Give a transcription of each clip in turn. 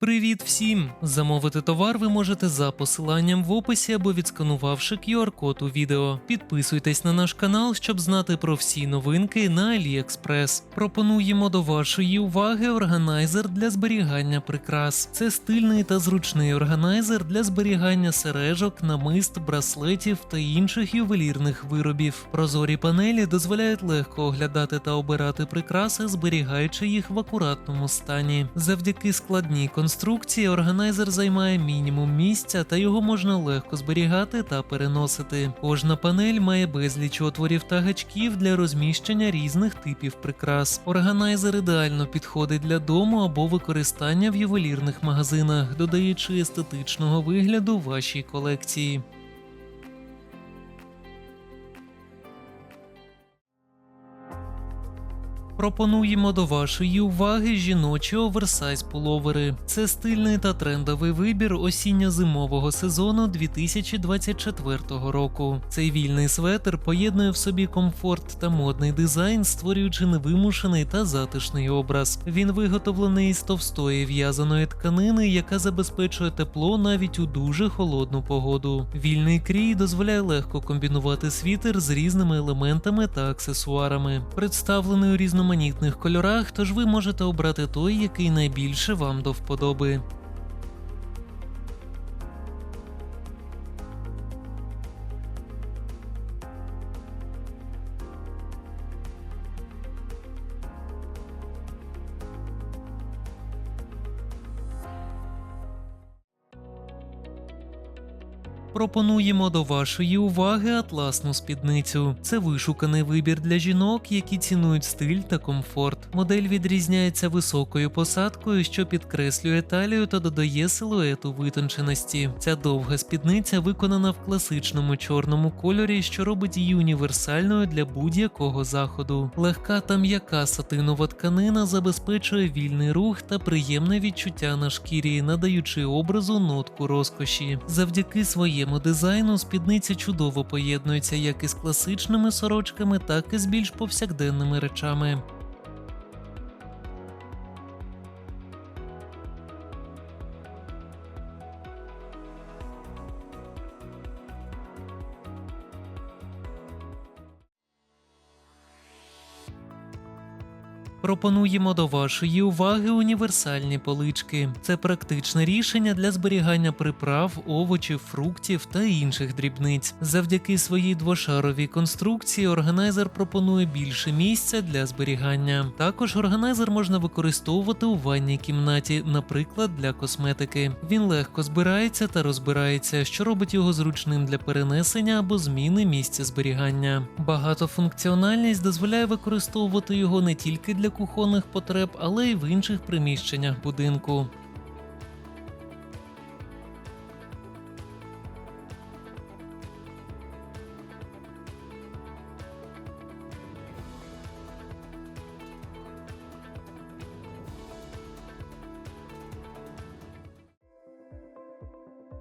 Привіт всім! Замовити товар ви можете за посиланням в описі або відсканувавши QR-код у відео. Підписуйтесь на наш канал, щоб знати про всі новинки на AliExpress. Пропонуємо до вашої уваги органайзер для зберігання прикрас. Це стильний та зручний органайзер для зберігання сережок, намист, браслетів та інших ювелірних виробів. Прозорі панелі дозволяють легко оглядати та обирати прикраси, зберігаючи їх в акуратному стані. Завдяки складній конструкції органайзер займає мінімум місця та його можна легко зберігати та переносити. Кожна панель має безліч отворів та гачків для розміщення різних типів прикрас. Органайзер ідеально підходить для дому або використання в ювелірних магазинах, додаючи естетичного вигляду вашій колекції. Пропонуємо до вашої уваги жіночі оверсайз пуловери. Це стильний та трендовий вибір осінньо-зимового сезону 2024 року. Цей вільний светр поєднує в собі комфорт та модний дизайн, створюючи невимушений та затишний образ. Він виготовлений із товстої в'язаної тканини, яка забезпечує тепло навіть у дуже холодну погоду. Вільний крій дозволяє легко комбінувати світер з різними елементами та аксесуарами. Представлений у різноманітних кольорах, тож ви можете обрати той, який найбільше вам до вподоби. Пропонуємо до вашої уваги атласну спідницю. Це вишуканий вибір для жінок, які цінують стиль та комфорт. Модель відрізняється високою посадкою, що підкреслює талію та додає силуету витонченості. Ця довга спідниця виконана в класичному чорному кольорі, що робить її універсальною для будь-якого заходу. Легка та м'яка сатинова тканина забезпечує вільний рух та приємне відчуття на шкірі, надаючи образу нотку розкоші. Завдяки своєму дизайну спідниця чудово поєднується як із класичними сорочками, так і з більш повсякденними речами. Пропонуємо до вашої уваги універсальні полички. Це практичне рішення для зберігання приправ, овочів, фруктів та інших дрібниць. Завдяки своїй двошаровій конструкції органайзер пропонує більше місця для зберігання. Також органайзер можна використовувати у ванній кімнаті, наприклад, для косметики. Він легко збирається та розбирається, що робить його зручним для перенесення або зміни місця зберігання. Багатофункціональність дозволяє використовувати його не тільки для кухонних потреб, але й в інших приміщеннях будинку.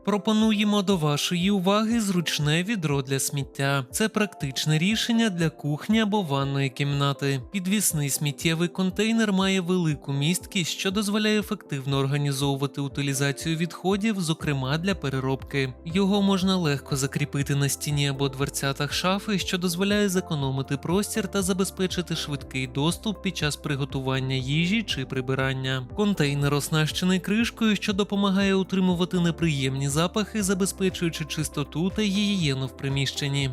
Пропонуємо до вашої уваги зручне відро для сміття. Це практичне рішення для кухні або ванної кімнати. Підвісний сміттєвий контейнер має велику місткість, що дозволяє ефективно організовувати утилізацію відходів, зокрема для переробки. Його можна легко закріпити на стіні або дверцятах шафи, що дозволяє зекономити простір та забезпечити швидкий доступ під час приготування їжі чи прибирання. Контейнер оснащений кришкою, що допомагає утримувати неприємні запахи, забезпечуючи чистоту та гігієну в приміщенні.